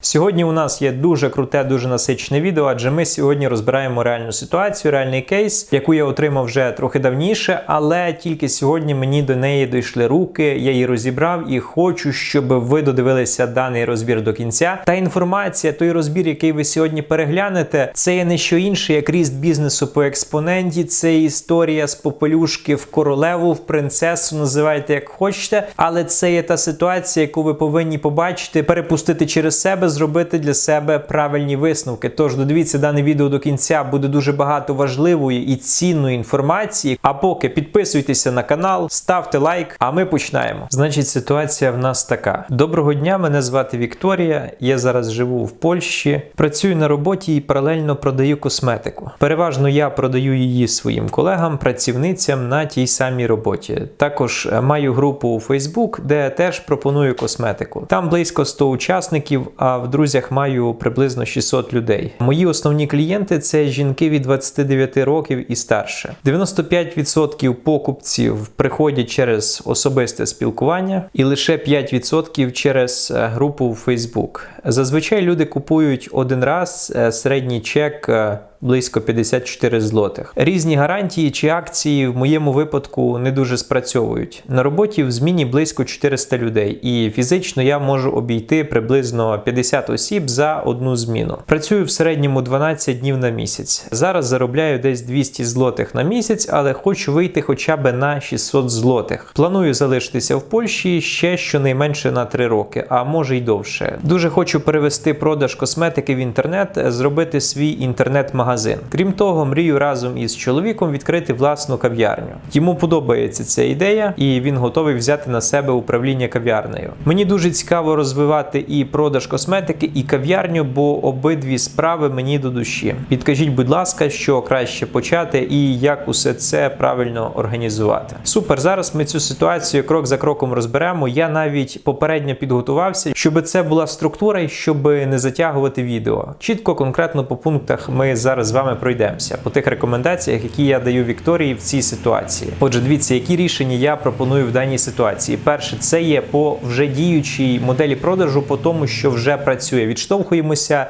Сьогодні у нас є дуже круте, дуже насичене відео, адже ми сьогодні розбираємо реальну ситуацію, реальний кейс, яку я отримав вже трохи давніше, але тільки сьогодні мені до неї дійшли руки, я її розібрав і хочу, щоб ви додивилися даний розбір до кінця. Та інформація, той розбір, який ви сьогодні переглянете, це є не що інше, як ріст бізнесу по експоненті. Це історія з попелюшки в королеву, в принцесу, називайте як хочете. Але це є та ситуація, яку ви повинні побачити, перепустити через себе зробити для себе правильні висновки. Тож додивіться дане відео до кінця, буде дуже багато важливої і цінної інформації. А поки підписуйтеся на канал, ставте лайк, а ми починаємо. Значить, ситуація в нас така: доброго дня, мене звати Вікторія. Я зараз живу в Польщі, працюю на роботі і паралельно продаю косметику. Переважно я продаю її своїм колегам, працівницям на тій самій роботі. Також е, маю групу у Facebook, де теж пропоную косметику. Там близько 100 учасників. А в друзях маю приблизно 600 людей. Мої основні клієнти це жінки від 29 років і старше. 95% покупців приходять через особисте спілкування, і лише 5% через е, групу в Facebook. Зазвичай люди купують один раз е, середній чек. Близько 54 злотих. Різні гарантії чи акції в моєму випадку не дуже спрацьовують. На роботі в зміні близько 400 людей, і фізично я можу обійти приблизно 50 осіб за одну зміну. Працюю в середньому 12 днів на місяць. Зараз заробляю десь 200 злотих на місяць, але хочу вийти хоча б на 600 злотих. Планую залишитися в Польщі ще щонайменше на 3 роки, а може й довше. Дуже хочу перевести продаж косметики в інтернет, зробити свій інтернет-магазин. Крім того, мрію разом із чоловіком відкрити власну кав'ярню. Йому подобається ця ідея, і він готовий взяти на себе управління кав'ярнею. Мені дуже цікаво розвивати і продаж косметики, і кав'ярню, бо обидві справи мені до душі. Підкажіть, будь ласка, що краще почати і як усе це правильно організувати. Супер, зараз ми цю ситуацію крок за кроком розберемо. Я навіть попередньо підготувався, щоб це була структура і щоб не затягувати відео. Чітко, конкретно по пунктах ми зараз з вами пройдемося по тих рекомендаціях, які я даю Вікторії в цій ситуації. Отже, дивіться, які рішення я пропоную в даній ситуації. Перше, це є по вже діючій моделі продажу, по тому, що вже працює. Відштовхуємося,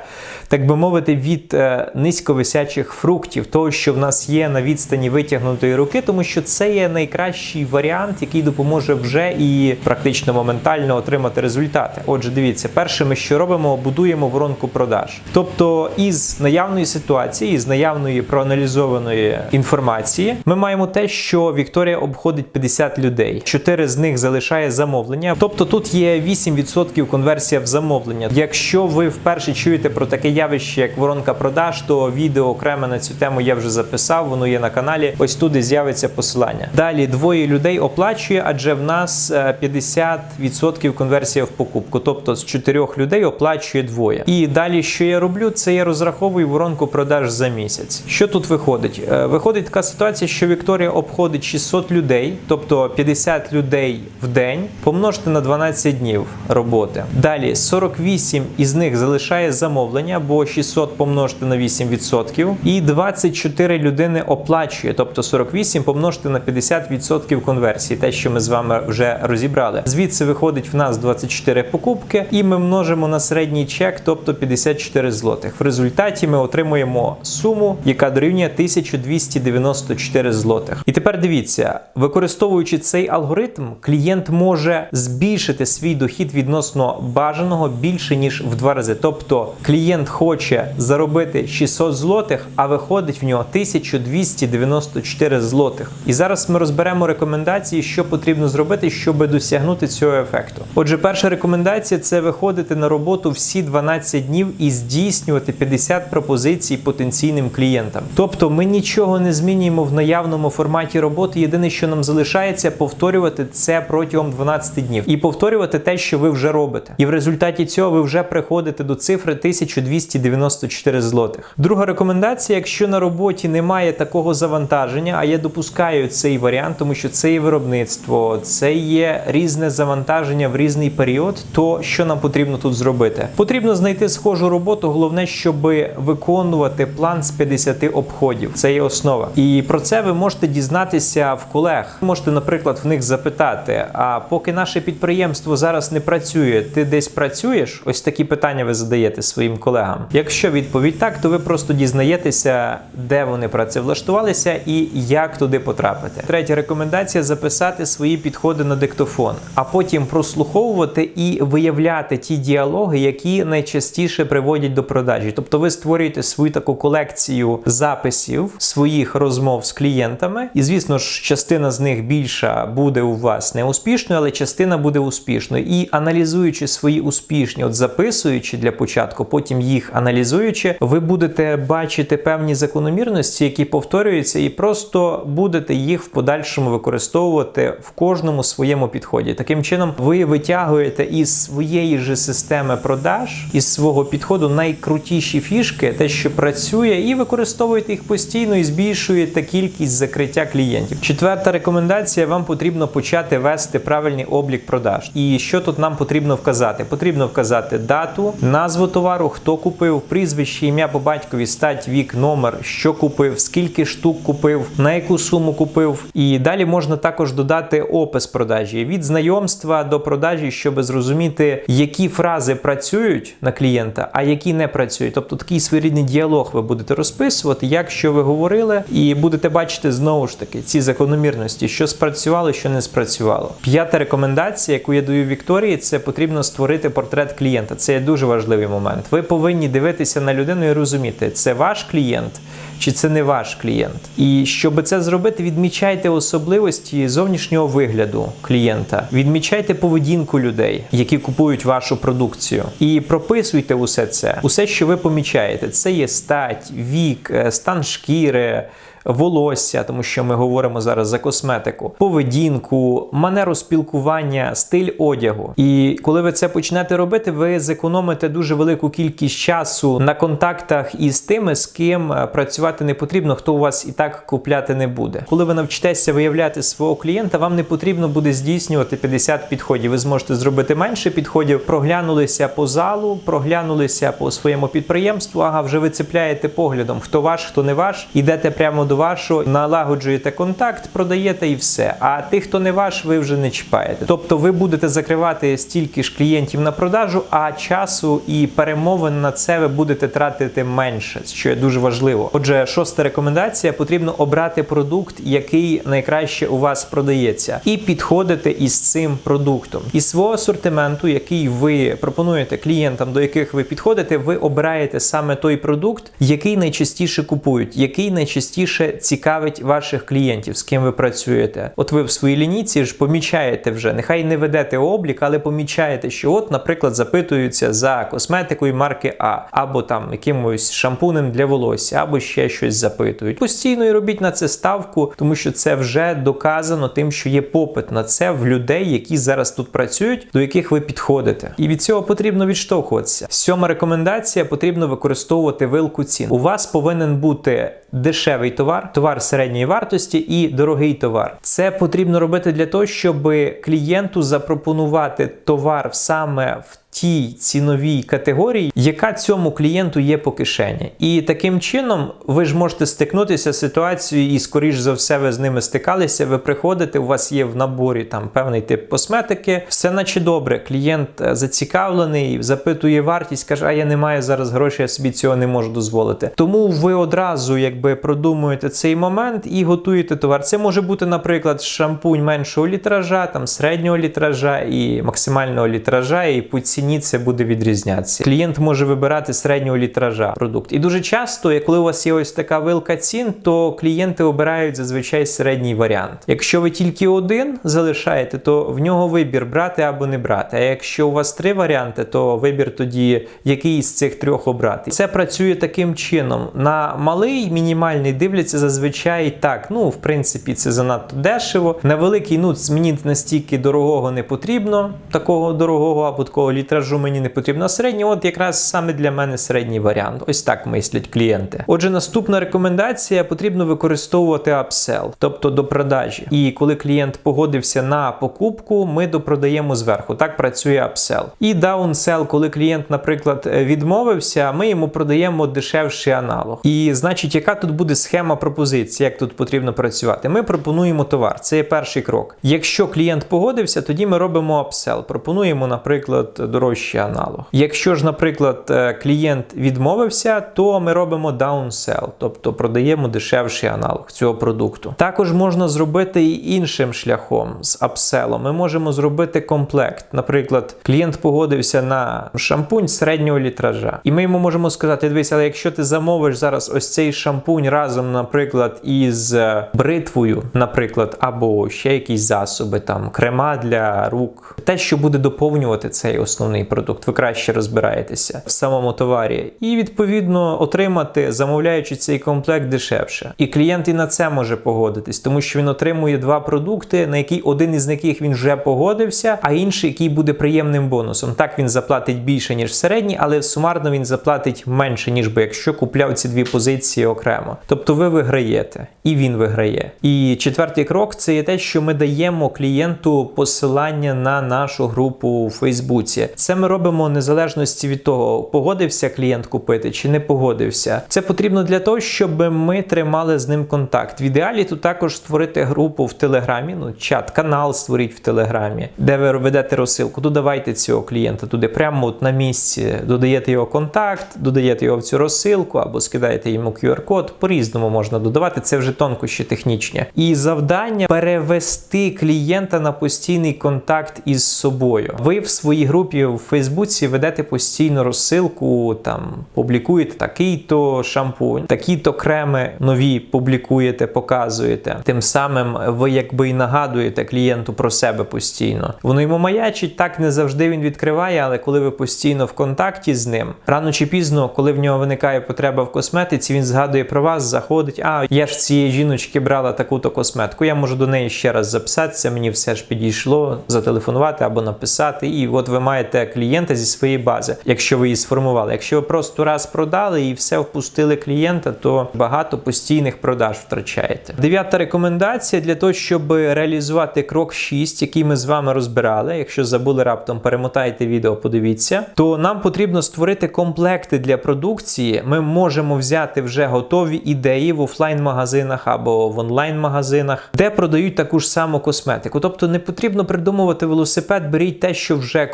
так би мовити, від е, низьковисячих фруктів, того, що в нас є на відстані витягнутої руки, тому що це є найкращий варіант, який допоможе вже і практично моментально отримати результати. Отже, дивіться, перше, ми що робимо, будуємо воронку продаж. Тобто, із наявної ситуації, з наявної проаналізованої інформації, ми маємо те, що Вікторія обходить 50 людей. 4 з них залишає замовлення. Тобто тут є 8% конверсія в замовлення. Якщо ви вперше чуєте про таке явище, як воронка продаж, то відео окреме на цю тему я вже записав. Воно є на каналі. Ось туди з'явиться посилання. Далі двоє людей оплачує, адже в нас е, 50% конверсія в покупку. Тобто з 4 людей оплачує двоє. І далі, що я роблю, це я розраховую воронку продаж за місяць. Що тут виходить? Е, Виходить така ситуація, що Вікторія обходить 600 людей, тобто 50 людей в день, помножте на 12 днів роботи. Далі 48 із них залишає замовлення, бо 600 помножте на 8%, і 24 людини оплачує, тобто 48 помножте на 50% конверсії, те, що ми з вами вже розібрали. Звідси виходить в нас 24 покупки, і ми множимо на середній чек, тобто 54 злотих. В результаті ми отримуємо суму, яка дорівнює 1294 злотих. І тепер дивіться, використовуючи цей алгоритм, клієнт може збільшити свій дохід відносно бажаного більше ніж в два рази. Тобто клієнт хоче заробити 600 злотих, а виходить в нього 1294 злотих. І зараз ми розберемо рекомендації, що потрібно зробити, щоб досягнути цього ефекту. Отже, перша рекомендація це виходити на роботу всі 12 днів і здійснювати 50 пропозицій потенційним клієнтам. Тобто ми нічого не змінюємо в наявному форматі роботи. Єдине, що нам залишається, повторювати це протягом 12 днів і повторювати те, що ви вже робите. І в результаті цього ви вже приходите до цифри 1294 злотих. Друга рекомендація: якщо на роботі немає такого завантаження, а я допускаю цей варіант, тому що це є виробництво, це є різне завантаження в різний період, то що нам потрібно тут зробити? Потрібно знайти схожу роботу. Головне, щоб виконувати план з 50 обходів. Це є основа. І про це ви можете дізнатися в колег. Ви можете, наприклад, в них запитати: а поки наше підприємство зараз не працює, ти десь працюєш? Ось такі питання ви задаєте своїм колегам. Якщо відповідь так, то ви просто дізнаєтеся, де вони працевлаштувалися і як туди потрапити. Третя рекомендація записати свої підходи на диктофон, а потім прослуховувати і виявляти ті діалоги, які найчастіше приводять до продажі. Тобто ви створюєте свою таку колекцію записів своїх розмов з клієнтами, і звісно ж, частина з них більша буде у вас неуспішною, але частина буде успішною. І аналізуючи свої успішні, от записуючи для початку, потім їх аналізуючи, ви будете бачити певні закономірності, які повторюються, і просто будете їх в подальшому використовувати в кожному своєму підході. Таким чином, ви витягуєте із своєї ж системи продаж, із свого підходу найкрутіші фішки, те, що працює, і використовуєте їх постійно і збільшуєте кількість закриття клієнтів. Четверта рекомендація: вам потрібно почати вести правильний облік продаж. І що тут нам потрібно вказати? Потрібно вказати дату, назву товару, хто купив, прізвище, ім'я по батькові, стать, вік, номер, що купив, скільки штук купив, на яку суму купив. І далі можна також додати опис продажі від знайомства до продажі, щоб зрозуміти, які фрази працюють на клієнта, а які не працюють. Тобто такий своєрідний діалог ви будете розписувати, як що ви говорили, і будете бачити знову ж таки ці закономірності, що спрацювало, що не спрацювало. П'ята рекомендація, яку я даю Вікторії, це потрібно створити портрет клієнта. Це є дуже важливий момент. Ви повинні дивитися на людину і розуміти, це ваш клієнт. Чи це не ваш клієнт? І щоб це зробити, відмічайте особливості зовнішнього вигляду клієнта, відмічайте поведінку людей, які купують вашу продукцію, і прописуйте усе це, усе, що ви помічаєте. Це є стать, вік, е, стан шкіри. Волосся, тому що ми говоримо зараз за косметику, поведінку, манеру спілкування, стиль одягу. І коли ви це почнете робити, ви зекономите дуже велику кількість часу на контактах із тими, з ким е, працювати не потрібно, хто у вас і так купляти не буде. Коли ви навчитеся виявляти свого клієнта, вам не потрібно буде здійснювати 50 підходів. Ви зможете зробити менше підходів, проглянулися по залу, проглянулися по своєму підприємству. Ага, вже ви цепляєте поглядом, хто ваш, хто не ваш, ідете прямо до вашого, налагоджуєте контакт, продаєте і все. А тих, хто не ваш, ви вже не чіпаєте. Тобто ви будете закривати стільки ж клієнтів на продажу, а часу і перемовин на це ви будете тратити менше, що є дуже важливо. Отже, шоста рекомендація: потрібно обрати продукт, який найкраще у вас продається, і підходити із цим продуктом. Із свого асортименту, який ви пропонуєте клієнтам, до яких ви підходите, ви обираєте саме той продукт, який найчастіше купують, який найчастіше цікавить ваших клієнтів, з ким ви працюєте. От ви в своїй лінійці ж помічаєте вже, нехай не ведете облік, але помічаєте, що, от, наприклад, запитуються за косметикою марки А, або там якимось шампунем для волосся, або ще щось запитують. Постійно і робіть на це ставку, тому що це вже доказано тим, що є попит на це в людей, які зараз тут працюють, до яких ви підходите. І від цього потрібно відштовхуватися. Сьома рекомендація: потрібно використовувати вилку цін. У вас повинен бути дешевий товар, товар середньої вартості і дорогий товар. Це потрібно робити для того, щоб клієнту запропонувати товар саме в тій ціновій категорії, яка цьому клієнту є по кишені. І таким чином ви ж можете стикнутися з ситуацією, і, скоріш за все, ви з ними стикалися. Ви приходите, у вас є в наборі там певний тип косметики, все наче добре. Клієнт е, зацікавлений, запитує вартість, каже, а я не маю зараз грошей, я собі цього не можу дозволити. Тому ви одразу якби продумуєте цей момент і готуєте товар. Це може бути, наприклад, шампунь меншого літража, там середнього літража і максимального літража, і по ціні це буде відрізнятися. Клієнт може вибирати середнього літража продукт. І дуже часто, коли у вас є ось така вилка цін, то клієнти обирають зазвичай середній варіант. Якщо ви тільки один залишаєте, то в нього вибір брати або не брати. А якщо у вас три варіанти, то вибір тоді який з цих трьох обрати. Це працює таким чином. На малий мінімальний дивляться зазвичай так. Ну, в принципі, це занадто дешево. На великий, ну мені настільки дорогого не потрібно, такого дорогого або такого літража літражу мені не потрібно середній. От якраз саме для мене середній варіант. Ось так мислять клієнти. Отже, наступна рекомендація потрібно використовувати апсел, тобто до продажі. І коли клієнт погодився на покупку, ми допродаємо зверху. Так працює апсел. І даунсел, коли клієнт, наприклад, відмовився, ми йому продаємо дешевший аналог. І значить, яка тут буде схема пропозиції, як тут потрібно працювати? Ми пропонуємо товар. Це є перший крок. Якщо клієнт погодився, тоді ми робимо апсел. Пропонуємо, наприклад, дорожчий аналог. Якщо ж, наприклад, е, клієнт відмовився, то ми робимо даунсел, тобто продаємо дешевший аналог цього продукту. Також можна зробити і іншим шляхом з апселом. Ми можемо зробити комплект. Наприклад, клієнт погодився на шампунь середнього літража, і ми йому можемо сказати: дивись, але якщо ти замовиш зараз ось цей шампунь разом, наприклад, із е, бритвою, наприклад, або ще якісь засоби, там крема для рук, те, що буде доповнювати цей основний продукт, ви краще розбираєтеся в самому товарі, і відповідно отримати, замовляючи цей комплект дешевше. І клієнт і на це може погодитись, тому що він отримує два продукти, на який один із яких він вже погодився, а інший, який буде приємним бонусом. Так він заплатить більше ніж середній, але сумарно він заплатить менше, ніж би якщо купляв ці дві позиції окремо. Тобто ви виграєте, і він виграє. І четвертий крок це є те, що ми даємо клієнту посилання на нашу групу у Фейсбуці. Це ми робимо в незалежності від того, погодився клієнт купити чи не погодився. Це потрібно для того, щоб ми тримали з ним контакт. В ідеалі тут також створити групу в Телеграмі, ну чат, канал створіть в Телеграмі, де ви ведете розсилку. Додавайте цього клієнта туди, прямо от на місці, додаєте його контакт, додаєте його в цю розсилку або скидаєте йому QR-код. По-різному можна додавати. Це вже тонкощі технічні. І завдання перевести клієнта на постійний контакт із собою. Ви в своїй групі в Фейсбуці ведете постійну розсилку, там публікуєте такий-то шампунь, такі-то креми нові публікуєте, показуєте. Тим самим ви якби і нагадуєте клієнту про себе постійно. Воно йому маячить, так не завжди він відкриває, але коли ви постійно в контакті з ним, рано чи пізно, коли в нього виникає потреба в косметиці, він згадує про вас, заходить. А я ж цієї жіночки брала таку-то косметику. Я можу до неї ще раз записатися. Мені все ж підійшло, зателефонувати або написати. І от ви маєте клієнта зі своєї бази, якщо ви її сформували. Якщо ви просто раз продали і все впустили клієнта, то багато постійних продаж втрачаєте. Дев'ята рекомендація для того, щоб реалізувати крок 6, який ми з вами розбирали. Якщо забули раптом, перемотайте відео, подивіться, то нам потрібно створити комплекти для продукції. Ми можемо взяти вже готові ідеї в офлайн-магазинах або в онлайн-магазинах, де продають таку ж саму косметику. Тобто не потрібно придумувати велосипед, беріть те, що вже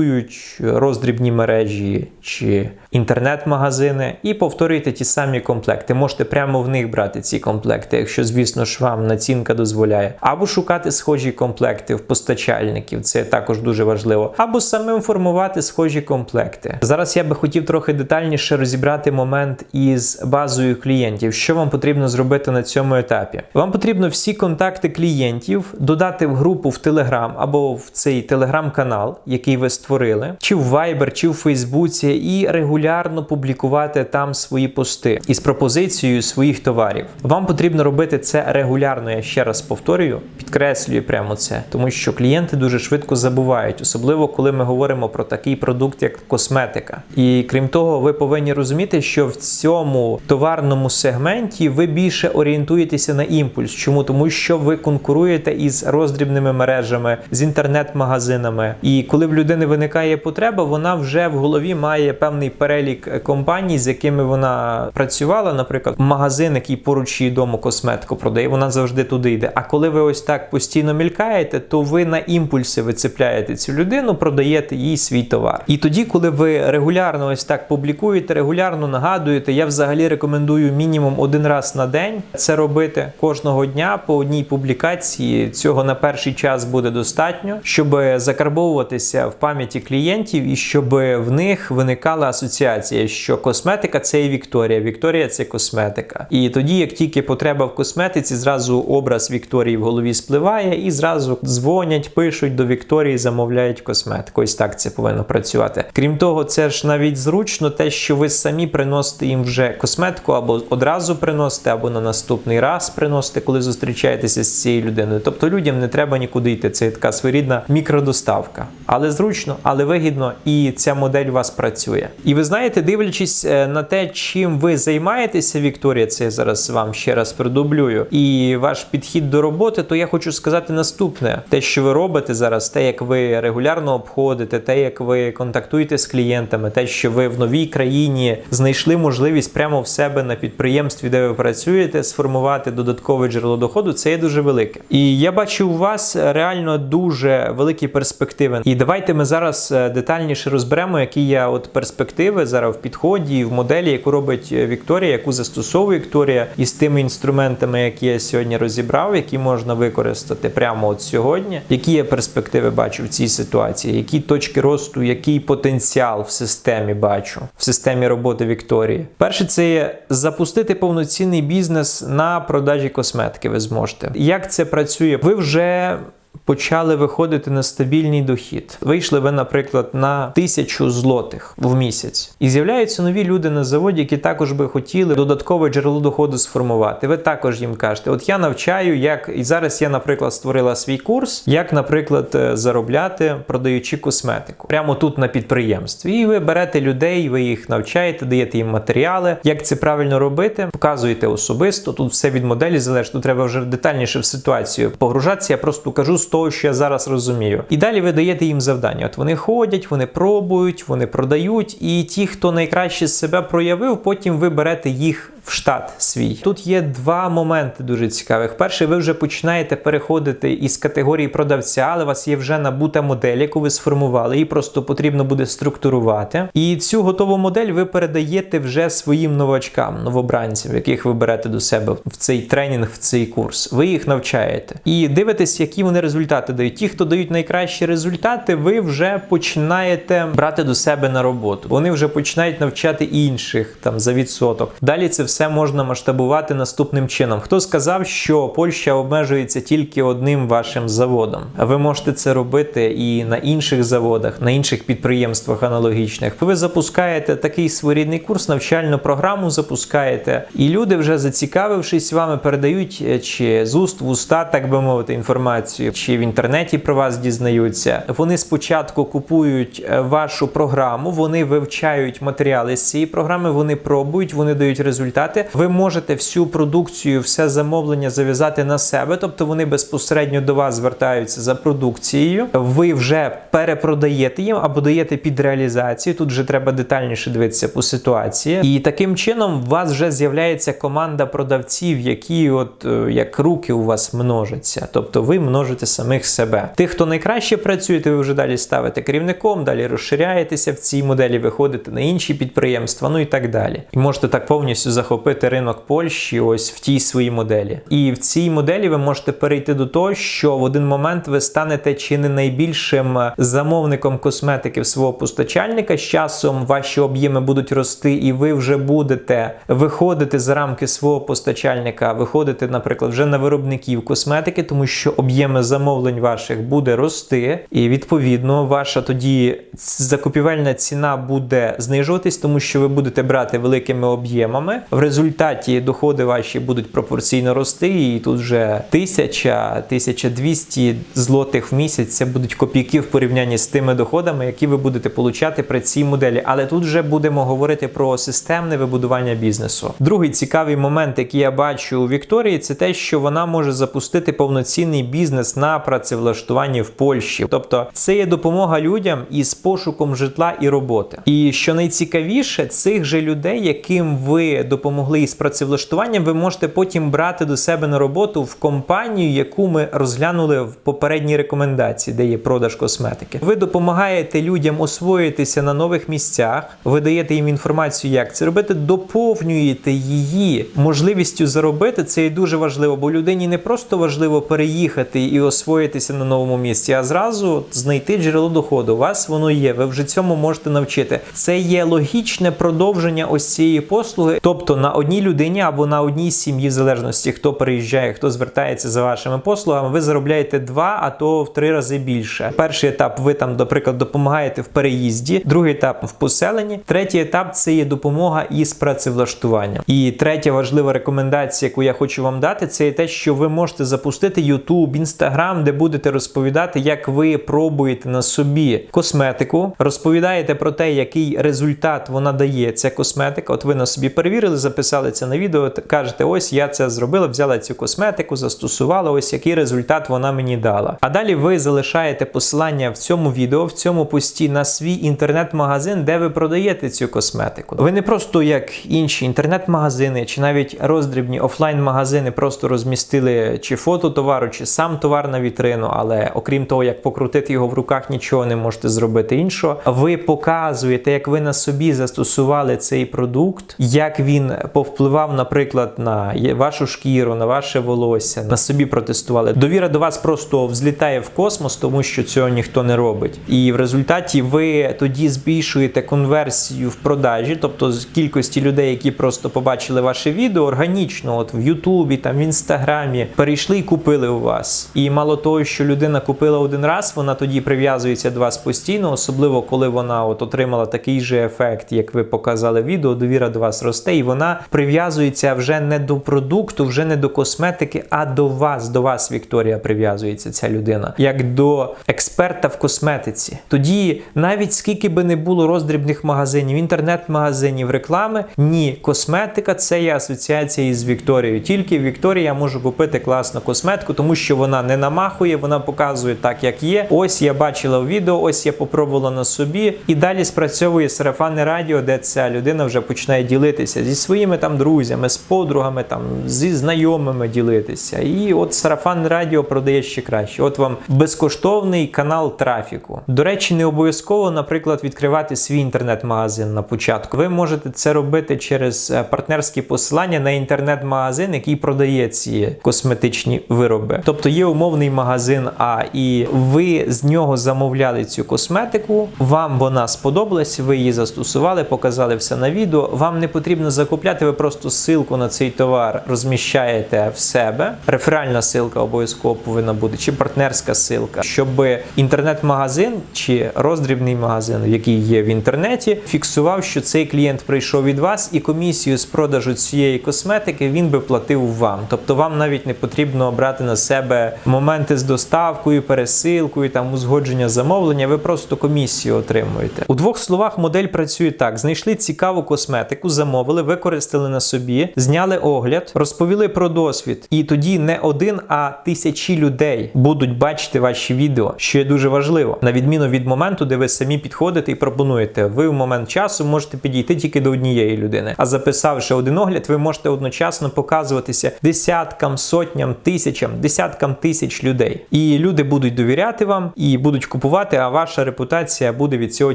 комплектують роздрібні мережі чи інтернет-магазини, і повторюйте ті самі комплекти. Можете прямо в них брати ці комплекти, якщо, звісно ж, вам націнка дозволяє, або шукати схожі комплекти в постачальників, це також дуже важливо, або самим формувати схожі комплекти. Зараз я би хотів трохи детальніше розібрати момент із базою клієнтів. Що вам потрібно зробити на цьому етапі? Вам потрібно всі контакти клієнтів додати в групу в Telegram або в цей телеграм-канал, який ви створили, чи в Viber, чи в Фейсбуці, і регулярно публікувати там свої пости із пропозицією своїх товарів. Вам потрібно робити це регулярно. Я ще раз повторюю, підкреслюю прямо це, тому що клієнти дуже швидко забувають, особливо коли ми говоримо про такий продукт, як косметика. І крім того, ви повинні розуміти, що в цьому товарному сегменті ви більше орієнтуєтеся на імпульс. Чому? Тому що ви конкуруєте із роздрібними мережами, з інтернет-магазинами. І коли в людини виникає потреба, вона вже в голові має певний перелік компаній, з якими вона працювала. Наприклад, магазин, який поруч її дому косметику продає, вона завжди туди йде. А коли ви ось так постійно мількаєте, то ви на імпульси вицепляєте цю людину, продаєте їй свій товар. І тоді, коли ви регулярно ось так публікуєте, регулярно нагадуєте, я взагалі рекомендую мінімум один раз на день це робити кожного дня по одній публікації. Цього на перший час буде достатньо, щоб закарбовуватися в пам'яті клієнтів і щоб в них виникала асоціація, що косметика це і Вікторія, Вікторія це косметика. І тоді, як тільки потреба в косметиці, зразу образ Вікторії в голові спливає, і зразу дзвонять, пишуть до Вікторії, замовляють косметику. Ось так це повинно працювати. Крім того, це ж навіть зручно те, що ви самі приносите їм вже косметику, або одразу приносите, або на наступний раз приносите, коли зустрічаєтеся з цією людиною. Тобто людям не треба нікуди йти. Це така своєрідна мікродоставка. Але зручно. але вигідно, і ця модель у вас працює. І ви знаєте, дивлячись е, на те, чим ви займаєтеся, Вікторія, це я зараз вам ще раз продублюю, і ваш підхід до роботи, то я хочу сказати наступне: те, що ви робите зараз, те, як ви регулярно обходите, те, як ви контактуєте з клієнтами, те, що ви в новій країні знайшли можливість прямо в себе на підприємстві, де ви працюєте, сформувати додаткове джерело доходу, це є дуже велике. І я бачу у вас реально дуже великі перспективи. І давайте ми зараз е, детальніше розберемо, які є от перспективи зараз в підході, в моделі, яку робить е, Вікторія, яку застосовує Вікторія, із тими інструментами, які я сьогодні розібрав, які можна використати прямо от сьогодні. Які я перспективи бачу в цій ситуації, які точки росту, який потенціал в системі бачу в системі роботи Вікторії. Перше, це є запустити повноцінний бізнес на продажі косметики. Ви зможете. Як це працює? Ви вже почали виходити на стабільний дохід. Вийшли ви, наприклад, на тисячу злотих в місяць, і з'являються нові люди на заводі, які також би хотіли додаткове джерело доходу сформувати. Ви також їм кажете: от я навчаю, як і зараз я, наприклад, створила свій курс, як, наприклад, е, заробляти, продаючи косметику прямо тут на підприємстві. І ви берете людей, ви їх навчаєте, даєте їм матеріали, як це правильно робити, показуєте особисто. Тут все від моделі залежить. Тут треба вже детальніше в ситуацію погружатися. Я просто кажу з того, що я зараз розумію. І далі ви даєте їм завдання. От вони ходять, вони пробують, вони продають. І ті, хто найкраще себе проявив, потім ви берете їх в штат свій. Тут є два моменти дуже цікавих. Перший, ви вже починаєте переходити із категорії продавця, але у вас є вже набута модель, яку ви сформували, її просто потрібно буде структурувати. І цю готову модель ви передаєте вже своїм новачкам, новобранцям, яких ви берете до себе в цей тренінг, в цей курс. Ви їх навчаєте і дивитесь, які вони результати дають. Ті, хто дають найкращі результати, ви вже починаєте брати до себе на роботу. Вони вже починають навчати інших там за відсоток. Далі це все можна масштабувати наступним чином. Хто сказав, що Польща обмежується тільки одним вашим заводом? Ви можете це робити і на інших заводах, на інших підприємствах аналогічних. Ви запускаєте такий своєрідний курс, навчальну програму запускаєте, і люди, вже зацікавившись вами, передають е, чи з уст в уста, так би мовити, інформацію, чи в інтернеті про вас дізнаються. Вони спочатку купують е, вашу програму, вони вивчають матеріали з цієї програми, вони пробують, вони дають результати. Ви можете всю продукцію, все замовлення зав'язати на себе, тобто вони безпосередньо до вас звертаються за продукцією. Ви вже перепродаєте їм або даєте під реалізацію. Тут вже треба детальніше дивитися по ситуації. І таким чином у вас вже з'являється команда продавців, які, от е, як руки у вас множаться. Тобто ви множите самих себе. Тих, хто найкраще працюєте, ви вже далі ставите керівником, далі розширяєтеся в цій моделі, виходите на інші підприємства, ну і так далі. І можете так повністю захопити ринок Польщі, ось в тій своїй моделі. І в цій моделі ви можете перейти до того, що в один момент ви станете чи не найбільшим замовником косметики в свого постачальника. З часом ваші об'єми будуть рости, і ви вже будете виходити за рамки свого постачальника, виходити, наприклад, вже на виробників косметики, тому що об'єми замовлень ваших буде рости, і відповідно ваша тоді закупівельна ціна буде знижуватись, тому що ви будете брати великими об'ємами. В результаті доходи ваші будуть пропорційно рости, і тут вже 1000 1200 злотих в місяць це будуть копійки в порівнянні з тими доходами, які ви будете получати при цій моделі. Але тут вже будемо говорити про системне вибудування бізнесу. Другий цікавий момент, який я бачу у Вікторії, це те, що вона може запустити повноцінний бізнес на працевлаштуванні в Польщі. Тобто це є допомога людям із пошуком житла і роботи. І що найцікавіше, цих же людей, яким ви допомогли із працевлаштуванням, ви можете потім брати до себе на роботу в компанію, яку ми розглянули в попередній рекомендації, де є продаж косметики. Ви допомагаєте людям освоїтися на нових місцях, ви даєте їм інформацію, як це робити, доповнюєте її можливістю заробити. Це і дуже важливо, бо людині не просто важливо переїхати і освоїтися на новому місці, а зразу знайти джерело доходу. У вас воно є. Ви вже цьому можете навчити. Це є логічне продовження ось цієї послуги. Тобто на одній людині або на одній сім'ї, в залежності хто переїжджає, хто звертається за вашими послугами, ви заробляєте два, а то в три рази більше. Перший етап ви там, наприклад, допомагаєте в переїзді, другий етап в поселенні, третій етап це є допомога із працевлаштуванням. І третя важлива рекомендація, яку я хочу вам дати, це є те, що ви можете запустити YouTube, Instagram, де будете розповідати, як ви пробуєте на собі косметику, розповідаєте про те, який результат вона дає. Ця косметика. От ви на собі перевірили, записали це на відео. Кажете, ось я це зробила, взяла цю косметику, застосувала. Ось який результат вона мені дала. А далі ви залишаєте посилання в цьому відео, в цьому пості на свій інтернет-магазин, де ви продаєте цю косметику. Ви не просто як інші інтернет-магазини чи навіть роздрібні офлайн-магазини просто розмістили чи фото товару, чи сам товар на вітрину, але окрім того, як покрутити його в руках, нічого не можете зробити іншого. Ви показуєте, як ви на собі застосували цей продукт, як він повпливав, наприклад, на вашу шкіру, на ваше волосся, на собі протестували. Довіра до вас просто взлітає в космос, тому що цього ніхто не робить. І в результаті ви тоді збільшуєте конверсію в продажі, тобто з кількості людей, які просто побачили ваше відео, органічно, от в Ютубі, там в інстаграмі, перейшли і купили у вас. І мало того, що людина купила один раз, вона тоді прив'язується до вас постійно, особливо коли вона от отримала такий же ефект, як ви показали відео, довіра до вас росте, і вона прив'язується вже не до продукту, вже не до косметики, а до вас, до вас, Вікторія, прив'язується ця людина, як до експерта в косметиці. Тоді навіть скільки би не було роздрібних магазинів, інтернет-магазинів, реклами, ні, косметика це є асоціація із Вікторією. Тільки в Вікторії я можу купити класну косметику, тому що вона не намахує, вона показує так, як є. Ось я бачила в відео, ось я попробувала на собі. І далі спрацьовує сарафанне радіо, де ця людина вже починає ділитися зі своїми там друзями, з подругами, там зі знайомими ділитися. І от сарафанне радіо продає ще краще. От вам безкоштовний канал трафіку. До речі, не обов'язково, наприклад, відкривати свій інтернет-магазин на початку. Ви можете це робити через е, партнерські посилання на інтернет-магазин, який продає ці косметичні вироби. Тобто є умовний магазин А, і ви з нього замовляли цю косметику. Вам вона сподобалась, ви її застосували, показали все на відео. Вам не потрібно закупляти, ви просто ссылку на цей товар розміщаєте в себе. Реферальна ссылка обов'язково повинна бути, чи партнерська ссылка, щоб інтернет-магазин чи роздрібний магазин, який є в інтернеті, фіксував, що цей клієнт прийшов від вас, і комісію з продажу цієї косметики він би платив вам. Тобто вам навіть не потрібно брати на себе моменти з доставкою, пересилкою, там узгодження замовлення. Ви просто комісію отримуєте. У двох словах модель працює так: знайшли цікаву косметику, замовили, використали на собі, зняли огляд, розповіли про досвід. І тоді не один, а тисячі людей будуть бачити ваші відео, що є дуже важливо, на відміну від моменту, де ви самі підходите і пропонуєте. Ви в момент часу можете підійти тільки до однієї людини. А записавши один огляд, ви можете одночасно показуватися десяткам, сотням, тисячам, десяткам тисяч людей. І люди будуть довіряти вам і будуть купувати, а ваша репутація буде від цього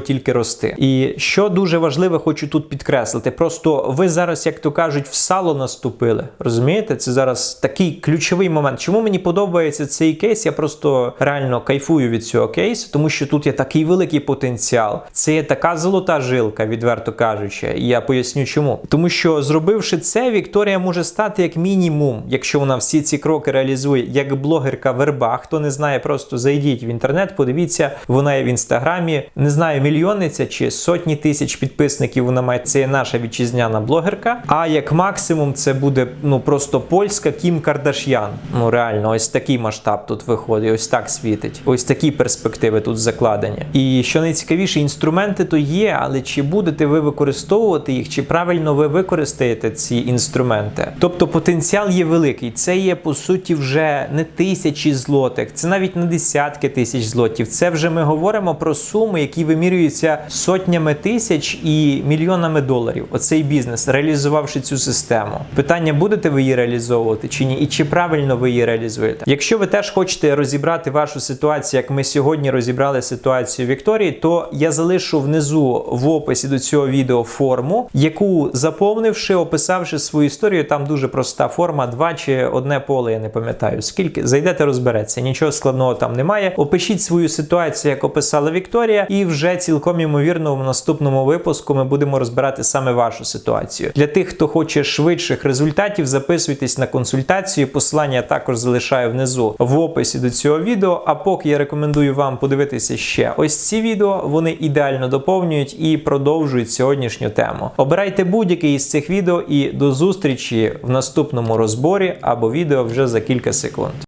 тільки рости. І що дуже важливе, хочу тут підкреслити. Просто ви зараз, як то кажуть, в сало наступили. Розумієте? Це зараз такий ключовий момент. Чому мені подобається цей кейс? Я просто реально кайфую від цього кейсу, тому що тут є такий великий потенціал. Це є така золота жилка, відверто кажучи. І я поясню чому. Тому що зробивши це, Вікторія може стати як мінімум, якщо вона всі ці кроки реалізує, як блогерка верба. Хто не знає, просто зайдіть в інтернет, подивіться, вона є в інстаграмі. Не знаю, мільйонниця чи сотні тисяч підписників вона має. Це є наша вітчизняна блогерка. А як максимум, це буде ну просто польська Кім Кардаш'ян. Ну реально, ось такий масштаб тут виходить, ось так світить. Ось такі перспективи тут закладені. І що найцікавіше, інструменти то є, але чи будете ви використовувати їх, чи правильно ви використаєте ці інструменти? Тобто потенціал є великий. Це є по суті вже не тисячі злотих, це навіть не десятки тисяч злотів. Це вже ми говоримо про суми, які вимірюються сотнями тисяч і мільйонами доларів. Оцей бізнес, реалізувавши цю систему. Питання будете ви її реалізовувати чи ні, і чи правильно ви її реалізуєте? Якщо ви теж хочете розібрати вашу ситуацію, як ми сьогодні розібрали ситуацію Вікторії, то я залишу внизу в описі до цього відео форму, яку заповнивши, описавши свою історію, там дуже проста форма, два чи одне поле, я не пам'ятаю. Скільки зайдете, розбереться, нічого складного там немає. Опишіть свою ситуацію, як описала Вікторія, і вже цілком ймовірно в наступному випуску ми будемо розбирати саме вашу ситуацію. Для тих, хто хоче швидших результатів, записуйтесь на консультацію. Посилання також залишаю внизу в описі до цього відео. А поки я рекомендую вам подивитися ще ось ці відео, вони ідеально доповнюють і продовжують сьогоднішню тему. Обирайте будь-який із цих відео і до зустрічі в наступному розборі або відео вже за кілька секунд.